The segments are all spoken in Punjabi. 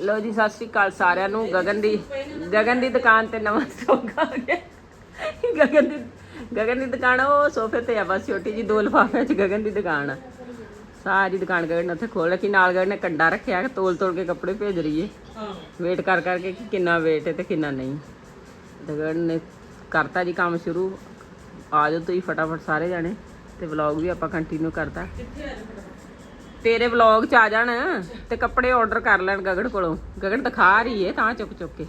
ਲੋ ਜੀ, ਸਤਿ ਸ਼੍ਰੀ ਅਕਾਲ ਸਾਰਿਆਂ ਨੂੰ। ਗਗਨ ਦੀ ਗਗਨ ਦੀ ਦੁਕਾਨ ਤੇ ਨਵਾਂ ਸਟਾਕ ਆ ਗਿਆ। ਗਗਨ ਦੀ ਗਗਨ ਦੀ ਦੁਕਾਨ ਉਹ ਸੋਫੇ ਤੇ ਆ ਬਸ, ਛੋਟੀ ਜੀ ਦੋ ਲਫਾਫਿਆਂ 'ਚ ਗਗਨ ਦੀ ਦੁਕਾਨ ਆ। ਸਾਰੀ ਦੁਕਾਨ ਗਗਨ ਨੇ ਉੱਥੇ ਖੋਲ ਰੱਖੀ, ਨਾਲ ਗਗਨ ਨੇ ਕੰਡਾ ਰੱਖਿਆ, ਤੋਲ ਤੋਲ ਕੇ ਕੱਪੜੇ ਭੇਜ ਰਹੀ ਏ। ਵੇਟ ਕਰ ਕਰਕੇ ਕਿ ਕਿੰਨਾ ਵੇਟ ਹੈ ਤੇ ਕਿੰਨਾ ਨਹੀਂ। ਗਗਨ ਨੇ ਕਰਤਾ ਜੀ ਕੰਮ ਸ਼ੁਰੂ। ਆ ਜਾਓ ਤੁਸੀਂ ਫਟਾਫਟ ਸਾਰੇ ਜਾਣੇ ਤੇ ਵਲੌਗ ਵੀ ਆਪਾਂ ਕੰਟੀਨਿਊ ਕਰਤਾ। ਤੇਰੇ ਵਲੌਗ ਚ ਆ ਜਾਣ ਤੇ ਕੱਪੜੇ ਆਰਡਰ ਕਰ ਲੈਣ ਗਗਨ ਕੋਲੋਂ। ਗਗਨ ਦਿਖਾ ਰਹੀ ਏ ਤਾਂ ਚੁੱਕ ਚੁੱਕ ਕੇ।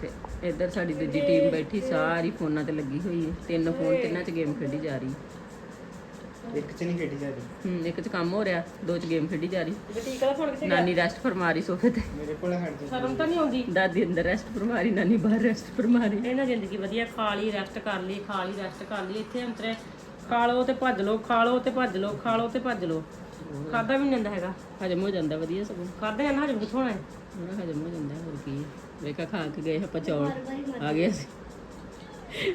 ਤੇ ਇੱਧਰ ਸਾਡੀ ਦੂਜੀ ਟੀਮ ਬੈਠੀ ਸਾਰੀ ਫੋਨਾਂ ਤੇ ਲੱਗੀ ਹੋਈ ਏ। ਤਿੰਨ ਫੋਨ ਤਿੰਨਾਂ ਚ ਗੇਮ ਖੇਡੀ ਜਾ ਰਹੀ। ਇੱਕ ਚ ਨਹੀਂ ਖੇਡੀ ਜਾ ਰਹੀ। ਹੂੰ ਇੱਕ ਚ ਕੰਮ ਹੋ ਰਿਹਾ ਦੋ ਚ ਗੇਮ ਖੇਡੀ ਜਾ ਰਹੀ। ਬੁਟੀਕ ਵਾਲਾ ਫੋਨ ਕਿਸੇ ਨਾਨੀ ਰੈਸਟ ਫਰਮਾ ਰਹੀ ਸੋਫੇ ਤੇ। ਮੇਰੇ ਕੋਲ ਹੈ ਜੀ ਸ਼ਰਮ ਤਾਂ ਨਹੀਂ ਆਉਂਦੀ? ਦਾਦੀ ਅੰਦਰ ਰੈਸਟ ਫਰਮਾ ਰਹੀ ਨਾਨੀ ਬਾਹਰ ਰੈਸਟ ਫਰਮਾ ਰਹੀ। ਇਹਨਾਂ ਜ਼ਿੰਦਗੀ ਵਧੀਆ ਖਾ ਲਈ ਰੈਸਟ ਕਰ ਲਈ ਖਾ ਲਈ ਰੈਸਟ ਕਰ ਲਈ। ਇੱਥੇ ਅੰਤਰੇ ਖਾ ਲਓ ਤੇ ਭੱਜ ਲਓ ਖਾ ਲਓ ਤੇ ਭੱਜ ਲਓ ਖਾ ਲਓ ਤੇ ਭੱਜ ਲਓ। ਖਾਦਾ ਵੀ ਨਹੀਂ ਜਾਂਦਾ ਹੈਗਾ। ਹਜਮ ਹੋ ਜਾਂਦਾ ਵਧੀਆ ਸਗੋਂ। ਖਾਦੇ ਨਾ ਹਜਮ ਕਿੱਥੋਂ ਆਏ ਉਹਨਾਂ ਹਜਮ ਹੋ ਜਾਂਦਾ ਹੋਰ ਕੀ। ਹੈ। ਵੇਖਾ ਖਾ ਕੇ ਗਏ ਆਪਾਂ ਚੌਲ। ਆ ਗਏ ਅਸੀਂ।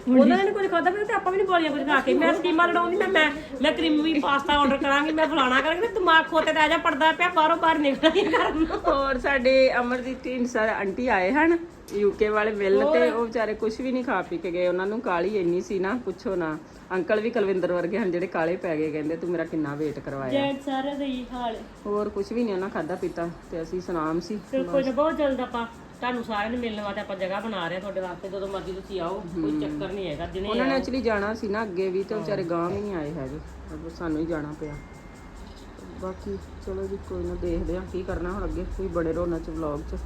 ਉਹਨਾਂ ਨੇ ਕੁਝ ਖਾਦਾ ਤੇ ਆਪਾਂ ਵੀ ਨਹੀਂ ਬੋਲੀਆਂ ਕੁਝ ਖਾ ਕੇ ਮੈਂ ਸਕੀਮਾਂ ਲੜਾਉਂਦੀ ਮੈਂ ਮੈਂ ਮੈਂ ਕਰੀਮੀ ਪਾਸਤਾ ਆਰਡਰ ਕਰਾਂਗੀ ਮੈਂ ਫਲਾਣਾ ਕਰਾਂਗੀ ਤੇ ਦਿਮਾਗ ਖੋਤੇ ਤੇ ਆ ਜਾ ਪੜਦਾ ਪਿਆ ਬਾਹਰੋਂ ਬਾਹਰ ਨਿਕਲਣੀ ਕਰਨ ਹੋਰ ਸਾਡੇ ਅਮਰਜੀਤ ਢੀਂਡਸਾ ਆਂਟੀ ਆਏ ਹਨ ਯੂਕੇ ਵਾਲੇ ਮਿਲਣ ਤੇ ਉਹ ਵਿਚਾਰੇ ਕੁਝ ਵੀ ਨਹੀਂ ਖਾ ਪੀ ਕੇ ਗਏ ਉਹਨਾਂ ਨੂੰ ਕਾਲੀ ਇੰਨੀ ਸੀ ਨਾ ਪੁੱਛੋ ਨਾ। ਅੰਕਲ ਵੀ ਕੁਲਵਿੰਦਰ ਵਰਗੇ ਹਨ ਜਿਹੜੇ ਕਾਲੇ ਪੈ ਗਏ ਕਹਿੰਦੇ ਤੂੰ ਮੇਰਾ ਕਿੰਨਾ ਵੇਟ ਕਰਵਾਇਆ। ਜੈਂਟ ਸਾਰੇ ਦਾ ਹੀ ਹਾਲ। ਹੋਰ ਕੁਝ ਵੀ ਨਹੀਂ ਉਹਨਾਂ ਖਾਦਾ ਪੀਤਾ ਤੇ ਅਸੀਂ ਸੁਨਾਮ ਸੀ। ਤੇ ਬਹੁਤ ਜਲਦ ਆਪਾਂ ਤੁਹਾਨੂੰ ਸਾਰਿਆਂ ਨੂੰ ਮਿਲਣ ਵਾਸਤੇ ਆਪਾਂ ਜਗ੍ਹਾ ਬਣਾ ਰਹੇ ਹਾਂ ਤੁਹਾਡੇ ਵਾਸਤੇ ਜਦੋਂ ਮਰਜ਼ੀ ਤੁਸੀਂ ਆਓ ਕੋਈ ਚੱਕਰ ਨਹੀਂ ਹੈਗਾ ਦਿਨੇ ਉਹਨਾਂ ਨੇ ਐਕਚੁਅਲੀ ਜਾਣਾ ਸੀ ਨਾ ਅੱਗੇ ਵੀ ਤੇ ਵਿਚਾਰੇ ਗਾਂ ਵੀ ਨਹੀਂ ਆਏ ਹੈਗੇ ਅੱਗੇ ਸਾਨੂੰ ਹੀ ਜਾਣਾ ਪਿਆ। ਬਾਕੀ ਚਲੋ ਜੀ ਕੋਈ ਨਾ ਦੇਖਦੇ ਆ ਕੀ ਕਰਨਾ ਹੁਣ ਅੱਗੇ ਕੋਈ ਬੜੇ ਰੋਣਾ ਚ ਵਲੌਗ ਚ।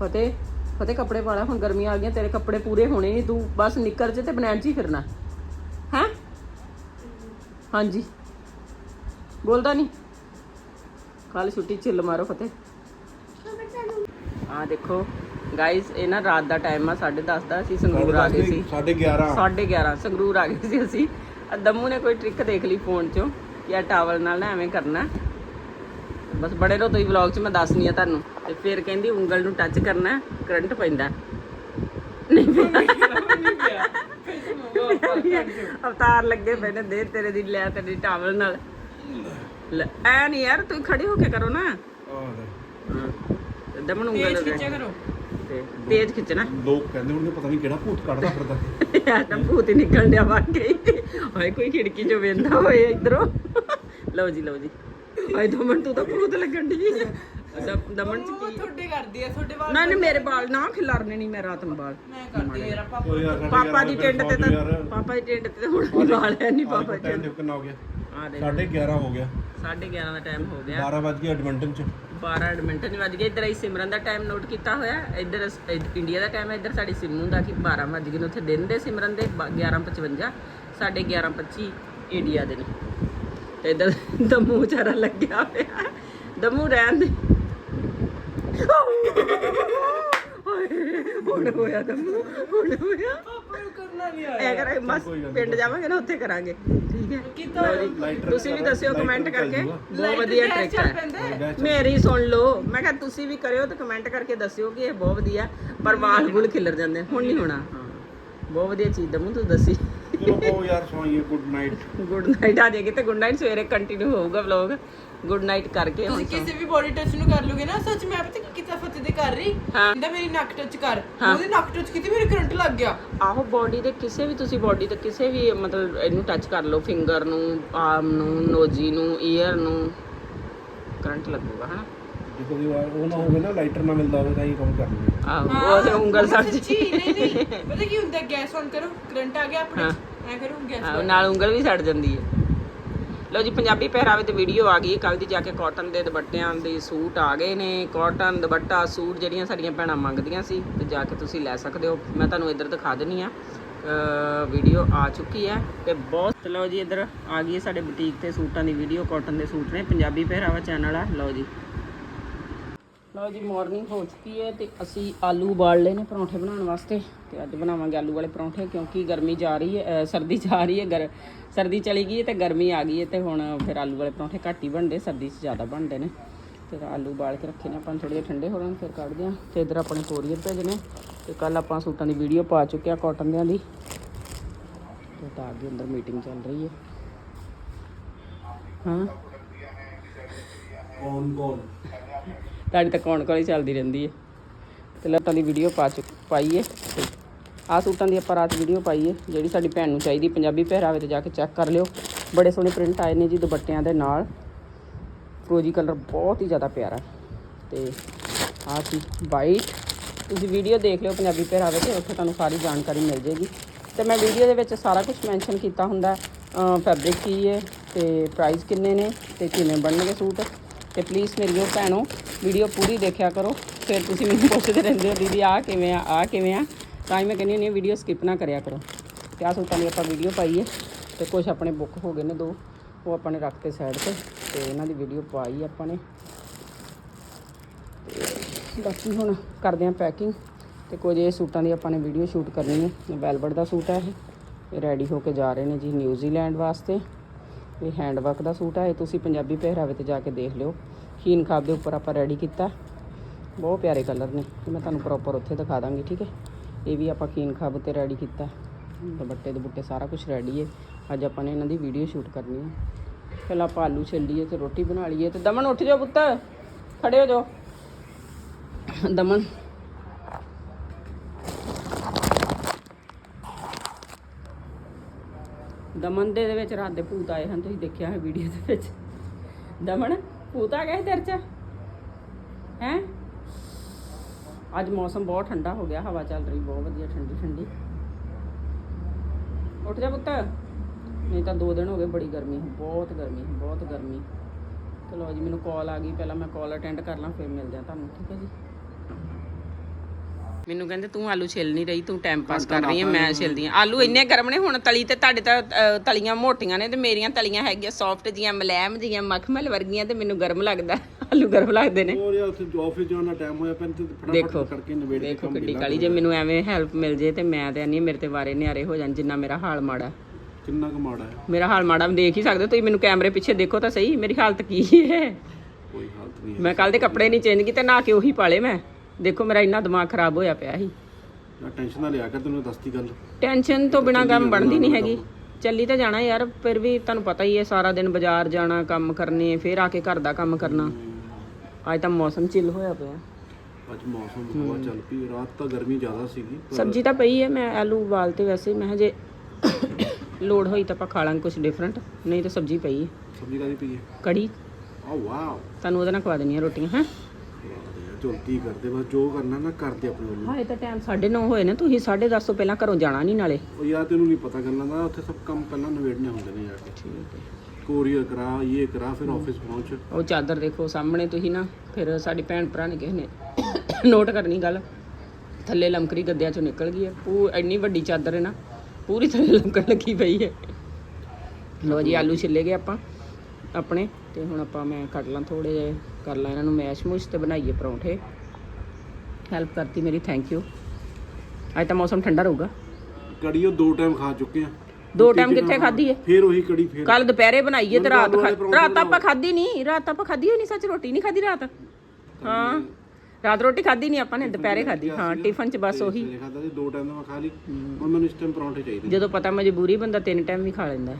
ਫਤਿਹ ਫਤਿਹ ਕੱਪੜੇ ਪਾ ਲੈ ਹੁਣ ਗਰਮੀਆਂ ਆ ਗਈਆਂ ਤੇਰੇ ਕੱਪੜੇ ਪੂਰੇ ਹੋਣੇ ਨਹੀਂ ਤੂੰ ਬਸ ਨਿੱਕਰ ਚ ਤੇ ਬਨੈਣ ਚ ਹੀ ਫਿਰਨਾ। ਹੈ? ਹਾਂਜੀ। ਬੋਲਦਾ ਨਹੀਂ। ਕੱਲ ਛੁੱਟੀ ਚਿੱਲ ਮਾਰੋ ਫਤਿਹ। ਆ ਦੇਖੋ ਗਾਇਸ ਇਹ ਨਾ ਰਾਤ ਦਾ ਟਾਈਮ ਆ 10:30 ਦਾ ਅਸੀਂ ਸੰਗਰੂਰ ਆ ਗਏ ਸੀ। 11:30 11:30 ਸੰਗਰੂਰ ਆ ਗਏ ਸੀ ਅਸੀਂ। ਦਮੂ ਨੇ ਕੋਈ ਟ੍ਰਿਕ ਦੇਖ ਲਈ ਫੋਨ 'ਚੋਂ ਕਿ ਆ ਟਾਵਲ ਨਾਲ ਨਾ ਐਵੇਂ ਕਰਨਾ। ਬਸ ਬੜੇ ਰੋ ਤੁਸੀਂ ਵਲੌਗ 'ਚ ਮੈਂ ਦੱਸਨੀ ਆ ਤੁਹਾਨੂੰ। ਤੇ ਫਿਰ ਕਹਿੰਦੀ ਉਂਗਲ ਨੂੰ ਟੱਚ ਕਰਨਾ ਕਰੰਟ ਪੈਂਦਾ। ਅਵਤਾਰ ਲੱਗੇ ਪਏ ਨੇ ਦੇ ਤੇਰੇ ਦੀ ਲੈ ਤੇਰੀ ਟਾਵਲ ਨਾਲ। ਲੈ, ਐ ਨਹੀਂ ਯਾਰ ਤੂੰ ਖੜੀ ਹੋ ਕੇ ਕਰੋ ਨਾ। ਦਮਨ ਉਂਗਲ ਦੇ ਕਰੋ। ਤੇ ਤੇਜ਼ ਖਿੱਚਣਾ। ਲੋਕ ਕਹਿੰਦੇ ਹੋਣਗੇ ਪਤਾ ਨਹੀਂ ਕਿਹੜਾ ਭੂਤ ਕੱਢਦਾ ਫਿਰਦਾ। ਯਾਰ ਤਾਂ ਭੂਤ ਹੀ ਨਿਕਲ ਡਿਆ ਵਾਕਈ ਹਾਏ ਕੋਈ ਖਿੜਕੀ ਚੋਂ ਵੇਂਦਾ ਹੋਏ ਇਧਰੋਂ। ਲਓ ਜੀ ਲਓ ਜੀ। ਹਾਏ ਦਮਨ ਤੂੰ ਤਾਂ ਭੂਤ ਲੱਗਣ ਦੀ ਦਮਨ ਚ ਕੀ ਤੁਹਾਡੇ ਕਰਦੀ ਆ ਤੁਹਾਡੇ ਵਾਲ ਨਾ ਨਾ ਮੇਰੇ ਵਾਲ ਨਾ ਖਿਲਾਰਨੇ ਨਹੀਂ ਮੈਂ ਰਾਤ ਨੂੰ ਵਾਲ। ਮੈਂ ਕਰਦੀ ਪਾਪਾ ਯਾਰ ਸਾਡੇ ਪਾਪਾ ਦੀ ਟਿੰਡ ਤੇ ਤਾਂ ਪਾਪਾ ਦੀ ਟਿੰਡ ਤੇ ਤਾਂ ਹੁਣ ਵਾਲ ਹੈ ਨਹੀਂ ਪਾਪਾ ਦੀ ਟਾਈਮ ਕਿੰਨਾ ਹੋ ਗਿਆ? ਆ ਦੇ। 11:30 ਹੋ ਗਿਆ। 11:30 ਦਾ ਟਾਈਮ ਹੋ ਗਿਆ। 12 ਵਜ ਐਡਮਿੰਟਨ ਚ। 12 ਮਿੰਟ ਨਹੀਂ ਵੱਜ ਗਏ ਇੱਧਰ ਅਸੀਂ ਸਿਮਰਨ ਦਾ ਟਾਈਮ ਨੋਟ ਕੀਤਾ ਹੋਇਆ। ਇੱਧਰ ਅਸ- ਇੰਡੀਆ ਦਾ ਟਾਈਮ ਹੈ ਇੱਧਰ ਸਾਡੀ ਸਿੰਮੂ ਦਾ ਕਿ 12 ਵੱਜ ਗਏ ਨੇ। ਉੱਥੇ ਦਿਨ ਦੇ ਸਿਮਰਨ ਦੇ ਬ- 11:55 ਸਾਡੇ 11:25 ਇੰਡੀਆ ਦੇ ਨੇ। ਤੇ ਇੱਧਰ ਦਮੂ ਵਿਚਾਰਾ ਲੱਗਿਆ ਪਿਆ ਦਮੂ ਰਹਿਣ ਦੇ। ਹੁਣ ਹੋਇਆ ਦਮੂ, ਹੁਣ ਹੋਇਆ। ਪਾਪਾ ਨੂੰ ਕਰਨਾ ਨਹੀਂ ਐ ਕਰਾਂਗੇ ਮਸ ਪਿੰਡ ਜਾਵਾਂਗੇ ਨਾ ਉੱਥੇ ਕਰਾਂਗੇ। ਠੀਕ ਹੈ? ਲਓ ਜੀ, ਤੁਸੀਂ ਵੀ ਦੱਸਿਓ ਕਮੈਂਟ ਕਰਕੇ। ਬਹੁਤ ਵਧੀਆ ਟ੍ਰਿਕ ਹੈ। ਮੇਰੀ ਸੁਣ ਲਓ। ਮੈਂ ਕਿਹਾ ਤੁਸੀਂ ਵੀ ਕਰਿਓ ਤੇ ਕਮੈਂਟ ਕਰਕੇ ਦੱਸਿਓ ਕਿ ਇਹ ਬਹੁਤ ਵਧੀਆ ਪਰ ਵਾਲ ਗੁਲ ਖਿਲਰ ਜਾਂਦੇ। ਹੁਣ ਨਹੀਂ ਹੋਣਾ। ਬਹੁਤ ਵਧੀਆ ਚੀਜ਼ ਦਮੂ ਤੂੰ ਦੱਸੀ। ਚਲੋ ਕਹੋ ਯਾਰ ਸੋਈਏ ਗੁੱਡ ਨਾਈਟ ਗੁੱਡ ਨਾਈਟ ਆ ਜਾਏਗੀ ਤੇ ਗੁੱਡ ਨਾਈਟ ਸਵੇਰੇ ਕੰਟੀਨਿਊ ਹੋਊਗਾ ਵਲੌਗ ਗੁੱਡ ਨਾਈਟ ਕਰਕੇ ਹੁਣ ਤੁਸੀਂ ਕਿਸੇ ਵੀ ਬੋਡੀ ਟੱਚ ਨੂੰ ਕਰ ਲੋਗੇ ਨਾ ਸੱਚ ਮੈਂ ਪਤਾ ਕੀ ਕੀਤਾ ਫਤਿਹ ਦੇ ਕਰ ਰਹੀ? ਹਾਂ। ਕਹਿੰਦਾ ਮੇਰੀ ਨੱਕ ਟੱਚ ਕਰ। ਉਹਦੀ ਨੱਕ ਟੱਚ ਕੀਤੀ ਮੇਰੇ ਕਰੰਟ ਲੱਗ ਗਿਆ। ਆਹੋ ਬਾਡੀ ਦੇ ਕਿਸੇ ਵੀ ਤੁਸੀਂ ਬਾਡੀ ਤੇ ਕਿਸੇ ਵੀ ਮਤਲਬ ਇਹਨੂੰ ਟੱਚ ਕਰ ਲਓ ਫਿੰਗਰ ਨੂੰ ਆਰਮ ਨੂੰ ਨੋਜੀ ਨੂੰ ਈਅਰ ਨੂੰ ਕਰੰਟ ਲੱਗੂਗਾ ਹਨਾ? ਦੇਖੋ ਜੀ ਉਹ ਨਾ ਹੋਵੇ ਨਾ ਲਾਈਟਰ ਨਾ ਮਿਲਦਾ ਹੋਵੇ ਤਾਂ ਹੀ ਕੰਮ ਕਰਨਗੇ। ਆਹੋ ਉਹ ਤੇ ਉਂਗਲ ਸੜ ਸੱਚੀ ਨਹੀਂ ਨਹੀਂ। ਪਤਾ ਕੀ ਹੁੰਦਾ ਗੈਸ ਔਨ ਕਰੋ ਕਰੰਟ ਆ ਗਿਆ ਆਪਣੇ ਐ ਕਰੋ ਗੈਸ ਆਹੋ, ਨਾਲ ਉਂਗਲ ਵੀ ਸੜ ਜਾਂਦੀ ਹੈ। ਲਓ ਜੀ, ਪੰਜਾਬੀ ਪਹਿਰਾਵੇ ਤੇ ਵੀਡੀਓ ਆ ਗਈ। ਕੱਲ ਦੀ ਜਾ ਕੇ ਕਾਟਨ ਦੇ ਦੁਪੱਟਿਆਂ ਦੇ ਸੂਟ ਆ ਗਏ ਨੇ। ਕਾਟਨ ਦੁਪੱਟਾ, ਸੂਟ ਜਿਹੜੀਆਂ ਸਾਡੀਆਂ ਭੈਣਾਂ ਮੰਗਦੀਆਂ ਸੀ, ਤੇ ਜਾ ਕੇ ਤੁਸੀਂ ਲੈ ਸਕਦੇ ਹੋ। ਮੈਂ ਤੁਹਾਨੂੰ ਇੱਧਰ ਦਿਖਾ ਦਿੰਨੀ ਆ। ਵੀਡੀਓ ਆ ਚੁੱਕੀ ਹੈ ਤੇ ਬਹੁਤ ਲਓ ਜੀ, ਇੱਧਰ ਆ ਗਈ ਹੈ ਸਾਡੇ ਬੁਟੀਕ ਤੇ ਸੂਟਾਂ ਦੀ ਵੀਡੀਓ ਕਾਟਨ ਦੇ ਸੂਟ ਨੇ। ਪੰਜਾਬੀ ਪਹਿਰਾਵਾ ਚੈਨਲ ਆ। ਲਓ ਜੀ। ਲਓ ਜੀ ਮਾਰਨਿੰਗ ਹੋ ਚੁੱਕੀ ਹੈ ਤੇ ਅਸੀਂ ਆਲੂ ਉਬਾਲ ਲਏ ਨੇ ਪਰੌਂਠੇ ਬਣਾਉਣ ਵਾਸਤੇ ਤੇ ਅੱਜ ਬਣਾਵਾਂਗੇ ਆਲੂ ਵਾਲੇ ਪਰੌਂਠੇ ਕਿਉਂਕਿ ਗਰਮੀ ਜਾ ਰਹੀ ਹੈ ਸਰਦੀ ਜਾ ਰਹੀ ਹੈ, ਗਰ, ਸਰਦੀ ਚਲੀ ਗਈ ਹੈ ਤੇ ਗਰਮੀ ਆ ਗਈ ਹੈ ਤੇ ਹੁਣ ਫਿਰ ਆਲੂ ਵਾਲੇ ਪਰੌਂਠੇ ਘੱਟ ਹੀ ਬਣਦੇ, ਸਰਦੀ 'ਚ ਜ਼ਿਆਦਾ ਬਣਦੇ ਨੇ। ਤੇ ਆਲੂ ਉਬਾਲ ਕੇ ਰੱਖੇ ਨੇ ਆਪਾਂ ਥੋੜੇ ਜਿਹੇ ਠੰਡੇ ਹੋ ਲੈਣ ਫਿਰ ਕੱਢਦੇ ਹਾਂ। ਤੇ ਇਧਰ ਆਪਣੇ ਕੋਰੀਅਰ ਭੇਜਣੇ ਤੇ ਕੱਲ ਆਪਾਂ ਸੂਟਾਂ ਦੀ ਵੀਡੀਓ ਪਾ ਚੁੱਕਿਆ ਕਾਟਨ ਦਿਆਂ ਦੀ। ਤੇ ਤਾਂ ਅੱਗੇ ਅੰਦਰ ਮੀਟਿੰਗ ਚੱਲ ਰਹੀ ਹੈ। ਹਾਂ? ਕੌਣ ਕੌਣ ਤੁਹਾਡੀ ਤਾਂ ਕੌਣ ਕੋਲ ਚੱਲਦੀ ਰਹਿੰਦੀ ਹੈ। ਤੇ ਲੱਤਾਂ ਦੀ ਵੀਡੀਓ ਪਾ ਚੁੱਕ ਪਾਈਏ। ਹੈ ਆ ਸੂਟਾਂ ਦੀ ਆਪਾਂ ਰਾਤ ਵੀਡੀਓ ਪਾਈਏ, ਜਿਹੜੀ ਸਾਡੀ ਭੈਣ ਨੂੰ ਚਾਹੀਦੀ, ਪੰਜਾਬੀ ਪਹਿਰਾਵੇ ਤੇ ਜਾ ਕੇ ਚੈੱਕ ਕਰ ਲਿਓ। ਬੜੇ ਸੋਹਣੇ ਪ੍ਰਿੰਟ ਆਏ ਨੇ ਜੀ ਦੁਪੱਟਿਆਂ ਦੇ ਨਾਲ। ਫਰੋਜੀ ਕਲਰ ਬਹੁਤ ਹੀ ਜ਼ਿਆਦਾ ਪਿਆਰਾ। ਹੈ। ਤੇ ਆ ਸੀ ਵਾਈਟ ਤੁਸੀਂ ਵੀਡੀਓ ਦੇਖ ਲਿਓ ਪੰਜਾਬੀ ਪਹਿਰਾਵੇ ਤੇ, ਉੱਥੇ ਤੁਹਾਨੂੰ ਸਾਰੀ ਜਾਣਕਾਰੀ ਮਿਲ ਜੇਗੀ ਤੇ ਮੈਂ ਵੀਡੀਓ ਦੇ ਵਿੱਚ ਸਾਰਾ ਕੁਝ ਮੈਂਸ਼ਨ ਕੀਤਾ ਹੁੰਦਾ। ਫੈਬਰਿਕ ਕੀ ਹੈ ਤੇ ਪ੍ਰਾਈਸ ਕਿੰਨੇ ਨੇ ਤੇ ਕਿਵੇਂ ਬਣਨਗੇ ਸੂਟ। ਤੇ ਪਲੀਜ਼ ਮੇਰੀ ਉਹ ਭੈਣੋ ਵੀਡੀਓ ਪੂਰੀ ਦੇਖਿਆ ਕਰੋ। ਫਿਰ ਤੁਸੀਂ ਮੈਨੂੰ ਪੁੱਛਦੇ ਰਹਿੰਦੇ ਹੋ, ਦੀਦੀ ਆ ਕਿਵੇਂ ਆ ਆ ਕਿਵੇਂ ਆ? ਤਾਂ ਹੀ ਮੈਂ ਕਹਿੰਦੀ ਹੁੰਦੀ ਹਾਂ, ਵੀਡੀਓ ਸਕਿਪ ਨਾ ਕਰਿਆ ਕਰੋ। ਤੇ ਆਹ ਸੂਟਾਂ ਦੀ ਆਪਾਂ ਵੀਡੀਓ ਪਾਈ ਹੈ ਤੇ ਕੁਝ ਆਪਣੇ ਬੁੱਕ ਹੋ ਗਏ ਨੇ ਦੋ, ਉਹ ਆਪਾਂ ਨੇ ਰੱਖ ਕੇ ਸਾਈਡ ਤੇ ਤੇ ਇਹਨਾਂ ਦੀ ਵੀਡੀਓ ਪਾਈ ਆਪਾਂ ਨੇ। ਤੇ ਬਾਕੀ ਹੁਣ ਕਰਦੇ ਆਂ ਪੈਕਿੰਗ ਤੇ ਕੁਝ ਇਹ ਸੂਟਾਂ ਦੀ ਆਪਾਂ ਨੇ ਵੀਡੀਓ ਸ਼ੂਟ ਕਰਨੀ ਹੈ। ਵੈਲਵਟ ਦਾ ਸੂਟ ਹੈ ਇਹ। ਰੈਡੀ ਹੋ ਕੇ ਜਾ ਰਹੇ ਨੇ ਜੀ ਨਿਊਜ਼ੀਲੈਂਡ ਵਾਸਤੇ। ਇਹ ਹੈਂਡ ਵਰਕ ਦਾ ਸੂਟ ਹੈ ਇਹ ਤੁਸੀਂ ਪੰਜਾਬੀ ਪਹਿਰਾਵੇ ਤੇ ਜਾ ਕੇ ਦੇਖ ਲਿਓ। ਖੀਨ ਖਾਬ ਦੇ ਉੱਪਰ ਆਪਾਂ ਰੈਡੀ ਕੀਤਾ। ਬਹੁਤ ਪਿਆਰੇ ਕਲਰ ਨੇ, ਤੇ ਮੈਂ ਤੁਹਾਨੂੰ ਪ੍ਰੋਪਰ ਉੱਥੇ ਦਿਖਾ ਦਾਂਗੀ, ਠੀਕ ਹੈ? ਇਹ ਵੀ ਆਪਾਂ ਖੀਨ ਖਾਬ ਤੇ ਰੈਡੀ ਕੀਤਾ। ਦੁਪੱਟੇ ਦੇ ਬੁੱਟੇ ਸਾਰਾ ਕੁਝ ਰੈਡੀ ਹੈ ਅੱਜ ਆਪਾਂ ਨੇ ਇਹਨਾਂ ਦੀ ਵੀਡੀਓ ਸ਼ੂਟ ਕਰਨੀ ਹੈ ਪਹਿਲਾਂ ਆਪਾਂ ਆਲੂ ਛਿੱਲੀਏ ਤੇ ਰੋਟੀ ਬਣਾ ਲਈਏ ਤੇ ਦਮਨ ਉੱਠ ਜਾਓ ਪੁੱਤ, ਖੜੇ ਹੋ ਜਾਓ। ਦਮਨ ਦਮਨ ਦੇ ਵਿੱਚ ਰਾਤ ਦੇ ਭੂਤ ਆਏ ਹਨ, ਤੁਸੀਂ ਦੇਖਿਆ ਹੈ ਵੀਡੀਓ ਦੇ ਵਿੱਚ। ਦਮਨ, ਭੂਤ ਆ ਗਿਆ ਸੀ ਤੇਰੇ ਚ? ਹੈ? ਅੱਜ ਮੌਸਮ ਬਹੁਤ ਠੰਡਾ ਹੋ ਗਿਆ, ਹਵਾ ਚੱਲ ਰਹੀ ਬਹੁਤ ਵਧੀਆ, ਠੰਡੀ ਠੰਡੀ। ਉੱਠ ਜਾ ਪੁੱਤ। ਨਹੀਂ ਤਾਂ 2 ਦਿਨ ਹੋ ਗਏ ਬੜੀ ਗਰਮੀ ਬਹੁਤ ਗਰਮੀ ਹੈ, ਬਹੁਤ ਗਰਮੀ। ਚਲੋ ਜੀ, ਮੈਨੂੰ ਕਾਲ ਆ ਗਈ, ਪਹਿਲਾਂ ਮੈਂ ਕਾਲ ਅਟੈਂਡ ਕਰ ਲਾਂ, ਫਿਰ ਮਿਲਦੇ ਆ ਤੁਹਾਨੂੰ, ਠੀਕ ਹੈ ਜੀ? ਮੈਨੂੰ ਕਹਿੰਦੇ ਤੂੰ ਆਲੂ ਛਿਲ ਨਹੀਂ ਰਹੀ ਤੂੰ ਟਾਈਮ ਪਾਸ ਕਰ ਰਹੀ ਹੈ ਮੈਂ ਛਿਲਦੀ ਹਾਂ। ਆਲੂ ਇੰਨੇ ਗਰਮ ਨੇ ਹੁਣ ਤਲੀ ਤੇ ਤੁਹਾਡੇ ਤਾਂ ਅ, ਤਲੀਆਂ ਮੋਟੀਆਂ ਨੇ ਤੇ ਮੇਰੀਆਂ ਤਲੀਆਂ ਹੈਗੀਆਂ ਸੌਫਟ ਜੀਆਂ ਮਲੈਮ ਜੀਆਂ ਮਖਮਲ ਵਰਗੀਆਂ ਤੇ ਮੈਨੂੰ ਗਰਮ ਲੱਗਦਾ। ਆਲੂ ਗਰਮ ਲੱਗਦੇ ਨੇ। ਹੋਰ ਯਾਰ ਉੱਥੇ ਆਫਿਸ ਜਾਣ ਦਾ ਟਾਈਮ ਹੋਇਆ ਪੈਨ ਤੇ ਦੇਖੋ ਫਟਾਫਟ ਕਰਕੇ ਨਵੇੜ ਕੇ ਦੇਖੋ ਕੰਮ ਕਿੱਡੀ ਕਾਲੀ ਜੇ ਮੈਨੂੰ ਐਵੇਂ ਹੈਲਪ ਮਿਲ ਜੇ ਤੇ ਮੈਂ ਤੇ ਨਹੀਂ ਮੇਰੇ ਤੇ ਵਾਰੇ ਨਿਆਰੇ ਹੋ ਜਾਣ ਜਿੰਨਾ ਮੇਰਾ ਹਾਲ ਮਾੜਾ ਕਿੰਨਾ ਕੁ ਮਾੜਾ ਹੈ? ਮੇਰਾ ਹਾਲ ਮਾੜਾ ਦੇਖ ਹੀ ਸਕਦੇ ਹੋ ਤੁਸੀਂ ਮੈਨੂੰ ਕੈਮਰੇ ਪਿੱਛੇ ਦੇਖੋ ਤਾਂ ਸਹੀ ਮੇਰੀ ਹਾਲਤ ਕੀ ਹੈ। ਕੋਈ ਹਾਲਤ ਨਹੀਂ ਹੈ। ਮੈਂ ਕੱਲ ਦੇ ਕੱਪੜੇ ਨਹੀਂ ਚੇਂਜ ਕੀਤੇ ਨਾ ਕੇ ਉਹੀ ਪਾਲੇ ਮੈਂ। ਦੇਖੋ ਮੇਰਾ ਇੰਨਾ ਦਿਮਾਗ ਖਰਾਬ ਹੋਇਆ ਪਿਆ ਸੀ। ਨਾ ਟੈਨਸ਼ਨ ਨਾ ਲਿਆ ਕਰ ਤੈਨੂੰ ਦੱਸਤੀ ਗੱਲ। ਟੈਨਸ਼ਨ ਤੋਂ ਬਿਨਾ ਕੰਮ ਬਣਦੀ ਨਹੀਂ ਹੈਗੀ। ਚੱਲੀ ਤਾਂ ਜਾਣਾ ਯਾਰ ਫਿਰ ਵੀ ਤੁਹਾਨੂੰ ਪਤਾ ਹੀ ਹੈ ਸਾਰਾ ਦਿਨ ਬਾਜ਼ਾਰ ਜਾਣਾ ਕੰਮ ਕਰਨੇ ਫਿਰ ਆ ਕੇ ਘਰ ਦਾ ਕੰਮ ਕਰਨਾ। ਅੱਜ ਤਾਂ ਮੌਸਮ ਚਿੱਲ ਹੋਇਆ ਪਿਆ। ਅੱਜ ਮੌਸਮ ਹਵਾ ਚੱਲ ਪਈ ਰਾਤ ਤਾਂ ਗਰਮੀ ਜ਼ਿਆਦਾ ਸੀਗੀ ਪਰ ਸਬਜ਼ੀ ਤਾਂ ਪਈ ਹੈ ਮੈਂ ਆਲੂ ਉਬਾਲ ਤੇ ਵੈਸੇ ਮੈਂ ਹਜੇ ਲੋੜ ਹੋਈ ਤਾਂ ਆਪਾਂ ਖਾ ਲਾਂਗੇ ਕੁਝ ਡਿਫਰੈਂਟ ਨਹੀਂ ਤਾਂ ਸਬਜ਼ੀ ਪਈ ਹੈ। ਸਬਜ਼ੀ ਕਾਦੀ ਪਈ ਹੈ? ਕੜੀ। ਆ ਵਾਓ। ਤੁਹਾਨੂੰ ਉਹਦੇ ਨਾਲ ਖਵਾ ਦੇਣੀਆਂ ਰੋਟੀਆਂ ਹੈ? ਜਲਦੀ ਕਰਦੇ ਬਸ ਜੋ ਕਰਨਾ ਨਾ ਕਰਦੇ ਆਪਣੇ ਵੱਲੋਂ। ਹਾਏ ਤਾਂ ਟਾਈਮ 9:30 ਹੋਏ ਨੇ ਤੁਸੀਂ 10:30 ਤੋਂ ਪਹਿਲਾਂ ਘਰੋਂ ਜਾਣਾ ਨਹੀਂ ਨਾਲੇ। ਉਹ ਯਾਰ ਤੈਨੂੰ ਨਹੀਂ ਪਤਾ ਗੱਲਾਂ ਦਾ ਉੱਥੇ ਸਭ ਕੰਮ ਪਹਿਲਾਂ ਨਵੇੜਨੇ ਹੁੰਦੇ ਨੇ ਯਾਰ। ਠੀਕ ਹੈ। ਕੋਰੀਅਰ ਕਰਾ ਇਹ ਕਰਾ ਫਿਰ ਆਫਿਸ ਪਹੁੰਚ। ਉਹ ਚਾਦਰ ਦੇਖੋ ਸਾਹਮਣੇ ਤੁਸੀਂ ਨਾ ਫਿਰ ਸਾਡੀ ਭੈਣ ਭਰਾ ਨੇ ਕਿਸੇ ਨੇ ਨੋਟ ਕਰਨੀ ਗੱਲ। ਥੱਲੇ ਲਮਕਰੀ ਗੱਦਿਆਂ ਚੋਂ ਨਿਕਲ ਗਈ ਹੈ। ਪੂ ਇੰਨੀ ਵੱਡੀ ਚਾਦਰ ਹੈ ਨਾ ਪੂਰੀ ਥੱਲੇ ਲਮਕਣ ਲੱਗੀ ਪਈ ਹੈ। ਲੋ ਜੀ ਆਲੂ ਛਿੱਲੇ ਗਏ ਆਪਾਂ। ਆਪਣੇ ਤੇ ਹੁਣ ਆਪਾਂ ਮੈਂ ਕੱਟ ਲਾਂ ਥੋੜੇ ਜਿਹੇ ਕਰ ਲਾਂ ਇਹਨਾਂ ਨੂੰ ਮੈਸ਼ ਮੁਸ਼ ਤੇ ਬਣਾਈਏ ਪਰੌਂਠੇ। ਹੈਲਪ ਕਰਤੀ ਮੇਰੀ ਥੈਂਕ ਯੂ ਅੱਜ ਤਾਂ ਮੌਸਮ ਠੰਡਾ ਰਹੂਗਾ। ਕੜੀ ਉਹ ਦੋ ਟਾਈਮ ਖਾ ਚੁੱਕੇ ਆ। ਦੋ ਟਾਈਮ ਕਿੱਥੇ ਖਾਧੀ ਹੈ ਫਿਰ ਉਹੀ ਕੜੀ ਫਿਰ। ਕੱਲ ਦੁਪਹਿਰੇ ਬਣਾਈਏ ਤੇ ਰਾਤ ਰਾਤ ਆਪਾਂ ਖਾਧੀ ਨਹੀਂ ਰਾਤ ਆਪਾਂ ਖਾਧੀ ਹੋਈ ਨਹੀਂ ਸੱਚ ਰੋਟੀ ਨਹੀਂ ਖਾਧੀ ਰਾਤ। ਹਾਂ ਰਾਤ ਰੋਟੀ ਖਾਧੀ ਨਹੀਂ ਆਪਾਂ ਨੇ ਦੁਪਹਿਰੇ ਖਾਧੀ। ਹਾਂ ਟਿਫਨ ਚ ਬਸ ਉਹੀ। ਦੋ ਟਾਈਮ ਦਾ ਮੈਂ ਖਾ ਲਈ। ਹੁਣ ਮੈਨੂੰ ਇਸ ਟਾਈਮ ਪਰੌਂਠੇ ਚਾਹੀਦੇ ਜਦੋਂ ਪਤਾ ਮਜਬੂਰੀ ਬੰਦਾ ਤਿੰਨ ਟਾਈਮ ਵੀ ਖਾ ਲੈਂਦਾ। ਹੈ।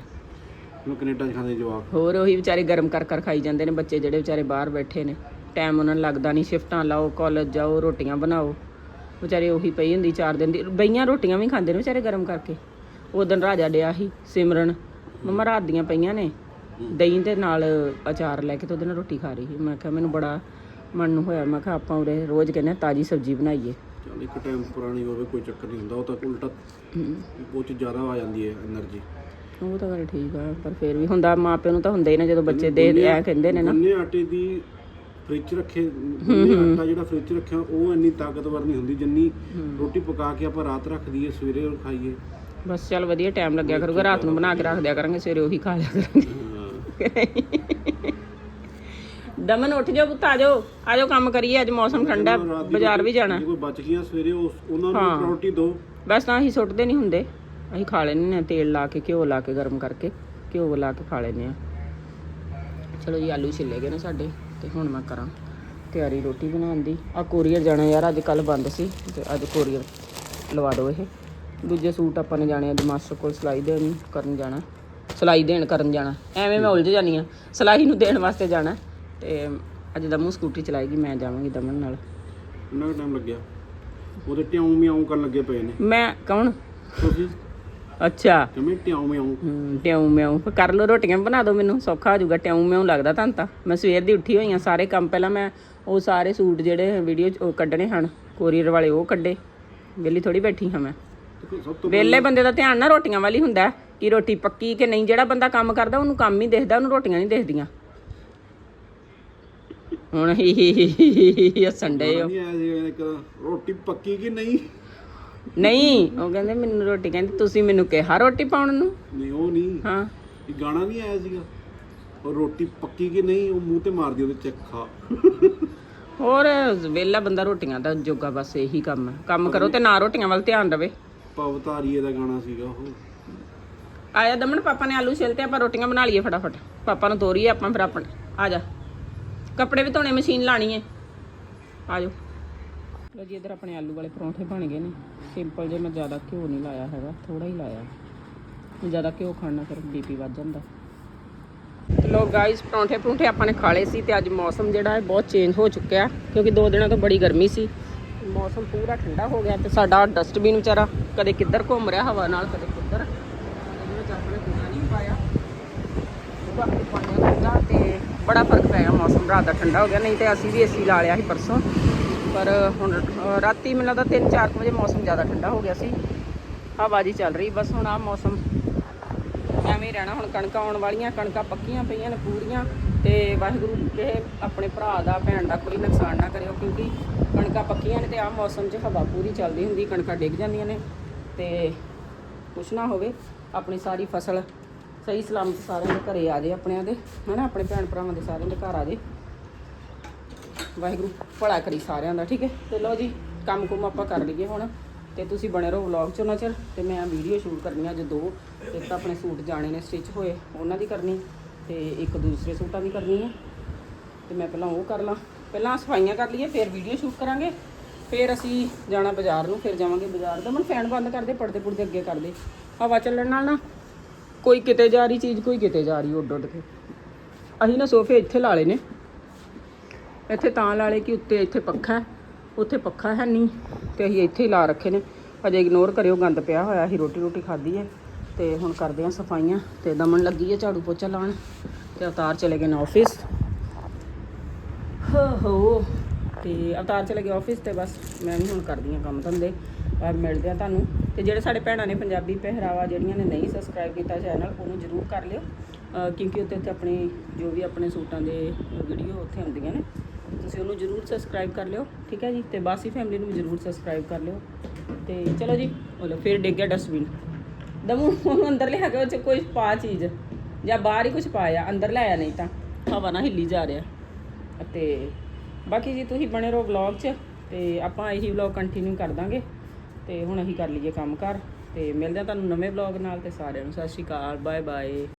ਹੁਣ ਕੈਨੇਡਾ 'ਚ ਖਾਂਦੇ ਹੋਰ ਉਹੀ ਵਿਚਾਰੇ ਗਰਮ ਕਰ ਕਰ ਖਾਈ ਜਾਂਦੇ ਨੇ ਬੱਚੇ ਜਿਹੜੇ ਵਿਚਾਰੇ ਬਾਹਰ ਬੈਠੇ ਨੇ। ਟਾਈਮ ਉਹਨਾਂ ਨੂੰ ਲੱਗਦਾ ਨਹੀਂ ਸ਼ਿਫਟਾਂ ਲਾਓ ਕਾਲਜ ਜਾਓ ਰੋਟੀਆਂ ਬਣਾਓ। ਵਿਚਾਰੇ ਉਹੀ ਪਈ ਹੁੰਦੀ ਚਾਰ ਦਿਨ ਦੀ। ਬਈਆਂ ਰੋਟੀਆਂ ਵੀ ਖਾਂਦੇ ਨੇ ਵਿਚਾਰੇ ਗਰਮ ਕਰਕੇ। ਉਦੋਂ ਰਾਜਾ ਡਿਆ ਸੀ ਸਿਮਰਨ। ਮੰਮਾ ਰਾਤ ਦੀਆਂ ਪਈਆਂ ਨੇ। ਦਹੀਂ ਦੇ ਨਾਲ ਅਚਾਰ ਲੈ ਕੇ ਤੇ ਉਹਦੇ ਨਾਲ ਰੋਟੀ ਖਾ ਰਹੀ ਸੀ। ਮੈਂ ਕਿਹਾ ਮੈਨੂੰ ਬੜਾ ਮਨ ਨੂੰ ਹੋਇਆ। ਮੈਂ ਕਿਹਾ ਆਪਾਂ ਉਰੇ ਰੋਜ਼ ਕਹਿੰਦੇ ਤਾਜੀ ਸਬਜ਼ੀ ਬਣਾਈਏ। ਇੱਕ ਟਾਈਮ ਪੁਰਾਣੀ ਹੋਵੇ ਕੋਈ ਚੱਕਰ ਨਹੀਂ ਹੁੰਦਾ। ਉਹ ਤਾਂ ਉਲਟਾ ਬਹੁਤ ਜ਼ਿਆਦਾ ਆ ਜਾਂਦੀ ਹੈ એનર્ਜੀ ਉਹ ਤਾਂ ਗੱਲ ਠੀਕ ਆ ਪਰ ਫਿਰ ਵੀ ਹੁੰਦਾ ਮਾਪਿਆਂ ਨੂੰ ਤਾਂ ਹੁੰਦਾ ਹੀ ਨਾ ਜਦੋਂ ਬੱਚੇ ਦੇ ਐ ਕਹਿੰਦੇ ਨੇ ਨਾ। ਗੰਨੇ ਆਟੇ ਦੀ ਫ੍ਰਿਜ ਰੱਖੇ ਗੰਨੇ ਆਟਾ ਜਿਹੜਾ ਫ੍ਰਿਜ ਰੱਖਿਆ ਉਹ ਇੰਨੀ ਤਾਕਤਵਰ ਨਹੀਂ ਹੁੰਦੀ ਜਿੰਨੀ ਰੋਟੀ ਪਕਾ ਕੇ ਆਪਾਂ ਰਾਤ ਰੱਖ ਦਈਏ ਸਵੇਰੇ ਉਹ ਖਾਈਏ। ਬਸ ਚੱਲ ਵਧੀਆ ਟਾਈਮ ਲੱਗਿਆ ਕਰੂਗਾ ਰਾਤ ਨੂੰ ਬਣਾ ਕੇ ਰੱਖ ਦਿਆ ਕਰਾਂਗੇ ਸਵੇਰੇ ਉਹੀ ਖਾ ਲਿਆ ਕਰਾਂਗੇ। ਦਮਨ ਉੱਠ ਜਾਓ ਪੁੱਤ ਆ ਜਾਓ ਆ ਜਾਓ ਕੰਮ ਕਰੀਏ ਅੱਜ ਮੌਸਮ ਠੰਡਾ ਹੈ, ਬਾਜ਼ਾਰ ਵੀ ਜਾਣਾ। ਜੇ ਕੋਈ ਬਚ ਗਈਆਂ ਸਵੇਰੇ ਉਹਨਾਂ ਨੂੰ ਰੋਟੀ ਦਿਓ ਬਸ ਤਾਂ ਅਸੀਂ ਸੁੱਟਦੇ ਨਹੀਂ ਹੁੰਦੇ। ਅਸੀਂ ਖਾ ਲੈਂਦੇ ਹਾਂ ਤੇਲ ਲਾ ਕੇ ਘਿਓ ਲਾ ਕੇ ਗਰਮ ਕਰਕੇ ਘਿਓ ਲਾ ਕੇ ਖਾ ਲੈਂਦੇ ਆ ਚਲੋ ਜੀ ਆਲੂ ਛਿੱਲੇ ਗਏ ਨੇ ਸਾਡੇ ਤੇ ਹੁਣ ਮੈਂ ਕਰਾਂ ਤਿਆਰੀ ਰੋਟੀ ਬਣਾਉਣ ਦੀ। ਆ ਕੋਰੀਅਰ ਜਾਣਾ ਯਾਰ ਅੱਜ ਕੱਲ ਬੰਦ ਸੀ ਤੇ ਅੱਜ ਕੋਰੀਅਰ ਲਵਾ ਦਿਓ ਇਹ। ਦੂਜੇ ਸੂਟ ਆਪਾਂ ਨੇ ਜਾਣੇ ਅੱਜ ਮਾਸਟਰ ਕੋਲ ਸਿਲਾਈ ਦੇਣ ਕਰਨ ਜਾਣਾ। ਸਿਲਾਈ ਦੇਣ ਕਰਨ ਜਾਣਾ। ਐਵੇਂ ਮੈਂ ਉਲਝ ਜਾਨੀ ਆ ਸਿਲਾਈ ਨੂੰ ਦੇਣ ਵਾਸਤੇ ਜਾਣਾ ਤੇ ਅੱਜ ਦਮੂ ਸਕੂਟਰੀ ਚਲਾਏਗੀ ਮੈਂ ਜਾਵਾਂਗੀ ਦਮਨ ਨਾਲ। ਕਿੰਨਾ ਟਾਈਮ ਲੱਗਿਆ? ਉਹਦੇ ਟਿਆਉਂ ਮਿਆਉਂ ਕਰਨ ਲੱਗੇ ਪਏ ਨੇ। ਮੈਂ ਕੌਣ? ਤੁਸੀਂ? ਅੱਛਾ। ਕਿਵੇਂ ਟਿਆਉਂ ਮਿਆਉਂ ਹੂੰ ਟਿਉਂ ਮਿਉਂ ਫਿਰ ਕਰ ਲੋ ਰੋਟੀਆਂ ਬਣਾ ਦਿਓ ਮੈਨੂੰ ਸੌਖਾ ਹੋ ਜਾਊਗਾ। ਟਿਉਂ ਮਿਉਂ ਲੱਗਦਾ ਤੁਹਾਨੂੰ ਤਾਂ। ਮੈਂ ਸਵੇਰ ਦੀ ਉੱਠੀ ਹੋਈ ਆ ਸਾਰੇ ਕੰਮ ਪਹਿਲਾਂ ਮੈਂ ਉਹ ਸਾਰੇ ਸੂਟ ਜਿਹੜੇ ਵੀਡੀਓ 'ਚ ਉਹ ਕੱਢਣੇ ਹਨ ਕੋਰੀਅਰ ਵਾਲੇ ਉਹ ਕੱਢੇ। ਵਿਹਲੀ ਥੋੜੀ ਬੈਠੀ ਹਾਂ ਮੈਂ। ਦੇਖੋ ਸਭ ਤੋਂ ਵਿਹਲੇ ਬੰਦੇ ਦਾ ਧਿਆਨ ਨਾ ਰੋਟੀਆਂ ਵੱਲ ਹੁੰਦਾ ਹੈ ਕਿ ਰੋਟੀ ਪੱਕੀ ਕਿ ਨਹੀਂ। ਜਿਹੜਾ ਬੰਦਾ ਕੰਮ ਕਰਦਾ ਉਹਨੂੰ ਕੰਮ ਹੀ ਦਿਖਦਾ ਉਹਨੂੰ ਰੋਟੀਆਂ ਨਹੀਂ ਦਿਖਦੀਆਂ। ਹੁਣ ਹੀ ਹੀ ਹੀ ਹੀ ਹੀ ਹੱਸਣ ਡਏ ਹੋ। ਨਹੀਂ ਆਇਆ ਸੀ ਇੱਕ ਰੋਟੀ ਪੱਕੀ ਕਿ ਨਹੀਂ? ਨਹੀਂ ਉਹ ਕਹਿੰਦੇ ਮੈਨੂੰ ਰੋਟੀ ਕਹਿੰਦੀ ਤੁਸੀਂ ਮੈਨੂੰ ਕਿਹਾ ਰੋਟੀ ਪਾਉਣ ਨੂੰ। ਨਹੀਂ ਉਹ ਨਹੀਂ। ਹਾਂ। ਇਹ ਗਾਣਾ ਨਹੀਂ ਆਇਆ ਸੀਗਾ। ਉਹ ਰੋਟੀ ਪੱਕੀ ਕਿ ਨਹੀਂ ਉਹ ਮੂੰਹ ਤੇ ਮਾਰਦੀ ਉਹਦੇ ਚੱਕ ਖਾ। ਹੋਰ ਵਿਹਲਾ ਬੰਦਾ ਰੋਟੀਆਂ ਦਾ ਜੋਗਾ ਬਸ ਇਹੀ ਕੰਮ ਹੈ ਕੰਮ ਕਰੋ ਤੇ ਨਾ ਰੋਟੀਆਂ ਵੱਲ ਧਿਆਨ ਰਵੇ ਪਵਤਾਰੀਏ ਦਾ ਗਾਣਾ ਸੀਗਾ ਉਹ। ਆਇਆ ਦਮਨ ਪਾਪਾ ਨੇ ਆਲੂ ਛਿਲ ਤੇ ਆਪਾਂ ਰੋਟੀਆਂ ਬਣਾ ਲਈਏ ਫਟਾਫਟ। ਪਾਪਾ ਨੂੰ ਤੋਰੀਏ ਆਪਾਂ ਫਿਰ ਆਪਣੇ। ਆ ਜਾ। ਕੱਪੜੇ ਵੀ ਧੋਣੇ ਮਸ਼ੀਨ ਲਾਣੀ ਹੈ ਆ ਜਾਓ। ਲੋ ਜੀ ਇਧਰ ਆਪਣੇ ਆਲੂ ਵਾਲੇ ਪਰੌਂਠੇ ਬਣ ਗਏ ਨੇ। ਸਿੰਪਲ ਜੇ ਮੈਂ ਜ਼ਿਆਦਾ ਘਿਓ ਨਹੀਂ ਲਾਇਆ ਹੈਗਾ ਥੋੜਾ ਹੀ ਲਾਇਆ। ਜ਼ਿਆਦਾ ਘਿਓ ਖਾਣਾ ਫਿਰ ਬੀਪੀ ਵੱਧ ਜਾਂਦਾ। ਤੇ ਲੋ ਗਾਇਸ ਪਰੌਂਠੇ ਪਰੌਂਠੇ ਆਪਾਂ ਨੇ ਖਾ ਲਏ ਸੀ ਤੇ ਅੱਜ ਮੌਸਮ ਜਿਹੜਾ ਹੈ ਬਹੁਤ ਚੇਂਜ ਹੋ ਚੁੱਕਿਆ ਕਿਉਂਕਿ ਦੋ ਦਿਨਾਂ ਤੋਂ ਬੜੀ ਗਰਮੀ ਸੀ। ਮੌਸਮ ਪੂਰਾ ਠੰਡਾ ਹੋ ਗਿਆ ਤੇ ਸਾਡਾ ਡਸਟਬਿਨ ਵਿਚਾਰਾ ਕਦੇ ਕਿੱਧਰ ਘੁੰਮ ਰਿਹਾ ਹਵਾ ਨਾਲ, ਕਦੇ ਕਿੱਧਰ। ਇਹਦੇ ਵਿੱਚ ਆਪਣੇ ਕੂੜਾ ਨਹੀਂ ਪਾਇਆ। ਬਾਕੀ ਪਾਣੀ ਹੁੰਦਾ ਤੇ ਬੜਾ ਫ਼ਰਕ ਪੈ ਗਿਆ ਮੌਸਮ, ਰਾਤ ਦਾ ਠੰਡਾ ਹੋ ਗਿਆ, ਨਹੀਂ ਤੇ ਅਸੀਂ ਵੀ ਏਸੀ ਲਾ ਲਿਆ ਸੀ ਪਰਸੋਂ। ਪਰ ਹੁਣ ਰਾਤੀ ਮੈਨੂੰ ਲੱਗਦਾ 3-4 ਵਜੇ ਮੌਸਮ ਜ਼ਿਆਦਾ ਠੰਡਾ ਹੋ ਗਿਆ ਸੀ। ਹਵਾ ਜੀ ਚੱਲ ਰਹੀ, ਬਸ ਹੁਣ ਆ ਮੌਸਮ ਐਵੇਂ ਹੀ ਰਹਿਣਾ, ਹੁਣ ਕਣਕਾਂ ਆਉਣ ਵਾਲੀਆਂ, ਕਣਕਾਂ ਪੱਕੀਆਂ ਪਈਆਂ ਨੇ ਪੂਰੀਆਂ ਤੇ ਵਾਹਿਗੁਰੂ ਕਿਸੇ ਆਪਣੇ ਭਰਾ ਦਾ, ਭੈਣ ਦਾ ਕੋਈ ਨੁਕਸਾਨ ਨਾ ਕਰਿਓ, ਕਿਉਂਕਿ ਕਣਕਾਂ ਪੱਕੀਆਂ ਨੇ ਤੇ ਆਹ ਮੌਸਮ 'ਚ ਹਵਾ ਪੂਰੀ ਚੱਲਦੀ ਹੁੰਦੀ, ਕਣਕਾਂ ਡਿੱਗ ਜਾਂਦੀਆਂ ਨੇ ਤੇ ਕੁਛ ਨਾ ਹੋਵੇ, ਆਪਣੀ ਸਾਰੀ ਫਸਲ ਸਹੀ ਸਲਾਮਤ ਸਾਰਿਆਂ ਦੇ ਘਰੇ ਆ ਜੇ ਆਪਣਿਆਂ ਦੇ, ਹਨਾ, ਆਪਣੇ ਭੈਣ ਭਰਾਵਾਂ ਦੇ ਸਾਰਿਆਂ ਦੇ ਘਰ ਆ ਜੇ ਵਾਹਿਗੁਰੂ, ਭਲਾ ਕਰੀ ਸਾਰਿਆਂ ਦਾ, ਠੀਕ ਹੈ? ਤੇ ਲਓ ਜੀ, ਕੰਮ ਕੁਮ ਆਪਾਂ ਕਰ ਲਈਏ ਹੁਣ। ਤੇ ਤੁਸੀਂ ਬਣੇ ਰਹੋ ਵਲੌਗ 'ਚ ਉਹਨਾਂ ਚਿਰ, ਤੇ ਮੈਂ ਵੀਡੀਓ ਸ਼ੂਟ ਕਰਨੀ ਅੱਜ ਦੋ। ਇੱਕ ਤਾਂ ਆਪਣੇ ਸੂਟ ਜਾਣੇ ਨੇ ਸਟਿਚ ਹੋਏ, ਉਹਨਾਂ ਦੀ ਕਰਨੀ, ਤੇ ਇੱਕ ਦੂਸਰੇ ਸੂਟਾਂ ਦੀ ਕਰਨੀ ਹੈ ਤੇ ਮੈਂ ਪਹਿਲਾਂ ਉਹ ਕਰ ਲਾਂ। ਪਹਿਲਾਂ ਸਫਾਈਆਂ ਕਰ ਲਈਏ, ਫਿਰ ਵੀਡੀਓ ਸ਼ੂਟ ਕਰਾਂਗੇ। ਫਿਰ ਅਸੀਂ ਜਾਣਾ ਬਾਜ਼ਾਰ ਨੂੰ, ਫਿਰ ਜਾਵਾਂਗੇ ਬਾਜ਼ਾਰ। ਦਾ ਮਨ ਫੈਨ ਬੰਦ ਕਰਦੇ ਪਰਦੇ ਪੁਰਦੇ ਅੱਗੇ ਕਰਦੇ ਹਵਾ ਚੱਲਣ ਨਾਲ ਨਾ, ਕੋਈ ਕਿਤੇ ਜਾ ਰਹੀ ਚੀਜ਼, ਕੋਈ ਕਿਤੇ ਜਾ ਰਹੀ ਉੱਡ ਉੱਡ ਕੇ। ਅਸੀਂ ਨਾ ਸੋਫੇ ਇੱਥੇ ਲਾ ਲਏ ਨੇ। ਇੱਥੇ ਤਾਂ ਲਾ ਲਏ ਕਿ ਉੱਤੇ ਇੱਥੇ ਪੱਖਾ ਉੱਥੇ ਪੱਖਾ ਹੈ ਨਹੀਂ ਤੇ ਅਸੀਂ ਇੱਥੇ ਹੀ ਲਾ ਰੱਖੇ ਨੇ। ਅਜੇ ਇਗਨੋਰ ਕਰਿਓ, ਗੰਦ ਪਿਆ ਹੋਇਆ, ਅਸੀਂ ਰੋਟੀ ਰੋਟੀ ਖਾਧੀ ਹੈ ਤੇ ਹੁਣ ਕਰਦੇ ਹਾਂ ਸਫਾਈਆਂ ਤੇ ਦਮਨ ਲੱਗੀ ਹੈ ਝਾੜੂ ਪੋਚਾ ਲਾਉਣ ਤੇ ਅਵਤਾਰ ਚਲੇ ਗਏ ਨੇ ਆਫਿਸ ਹੋ ਹੋ, ਤੇ ਅਵਤਾਰ ਚਲੇ ਗਏ ਆਫਿਸ ਤੇ ਬਸ ਮੈਂ ਵੀ ਹੁਣ ਕਰਦੀ ਹਾਂ ਕੰਮ ਧੰਦੇ, ਔਰ ਮਿਲਦੇ ਆ ਤੁਹਾਨੂੰ। ਤੇ ਜਿਹੜੇ ਸਾਡੇ ਭੈਣਾਂ ਨੇ ਪੰਜਾਬੀ ਪਹਿਰਾਵਾ ਜਿਹੜੀਆਂ ਨੇ ਨਹੀਂ ਸਬਸਕ੍ਰਾਈਬ ਕੀਤਾ ਚੈਨਲ ਉਹਨੂੰ ਜਰੂਰ ਕਰ ਲਿਓ ਕਿਉਂਕਿ ਉੱਤੇ ਤੇ ਆਪਣੀ ਜੋ ਵੀ ਆਪਣੇ ਸੂਟਾਂ ਦੇ ਵੀਡੀਓ ਉੱਥੇ ਹੁੰਦੀਆਂ ਨੇ ਤੁਸੀਂ ਉਹਨੂੰ ਜਰੂਰ ਸਬਸਕ੍ਰਾਈਬ ਕਰ ਲਿਓ, ਠੀਕ ਹੈ ਜੀ? ਤੇ ਬਾਸੀ ਫੈਮਿਲੀ ਨੂੰ ਵੀ ਜਰੂਰ ਸਬਸਕ੍ਰਾਈਬ ਕਰ ਲਿਓ। ਤੇ ਚਲੋ ਜੀ, ਬੋਲੋ, ਫਿਰ ਡਿੱਗ ਗਿਆ ਡਸਟਬਿਨ ਦਮੂ, ਉਹਨੂੰ ਅੰਦਰ ਲਿਆ ਕੇ, ਉਹ 'ਚ ਕੋਈ ਪਾ ਚੀਜ਼, ਜਾਂ ਬਾਹਰ ਹੀ ਕੁਝ ਪਾਇਆ, ਅੰਦਰ ਲਾਇਆ ਨਹੀਂ ਤਾਂ। ਹਵਾ ਨਾਲ ਹਿੱਲੀ ਜਾ ਰਿਹਾ। ਤੇ ਬਾਕੀ ਜੀ, ਤੁਸੀਂ ਬਣੇ ਰਹੋ ਵਲੌਗ 'ਚ, ਤੇ ਆਪਾਂ ਇਹੀ ਵਲੌਗ ਕੰਟੀਨਿਊ ਕਰ ਦਾਂਗੇ। ਤੇ ਹੁਣ ਅਸੀਂ ਕਰ ਲਈਏ ਕੰਮ ਕਰ ਤੇ ਮਿਲਦੇ ਆ ਤੁਹਾਨੂੰ ਨਵੇਂ ਵਲੌਗ ਨਾਲ, ਤੇ ਸਾਰਿਆਂ ਨੂੰ ਸਤਿ ਸ਼੍ਰੀ ਅਕਾਲ ਬਾਏ ਬਾਏ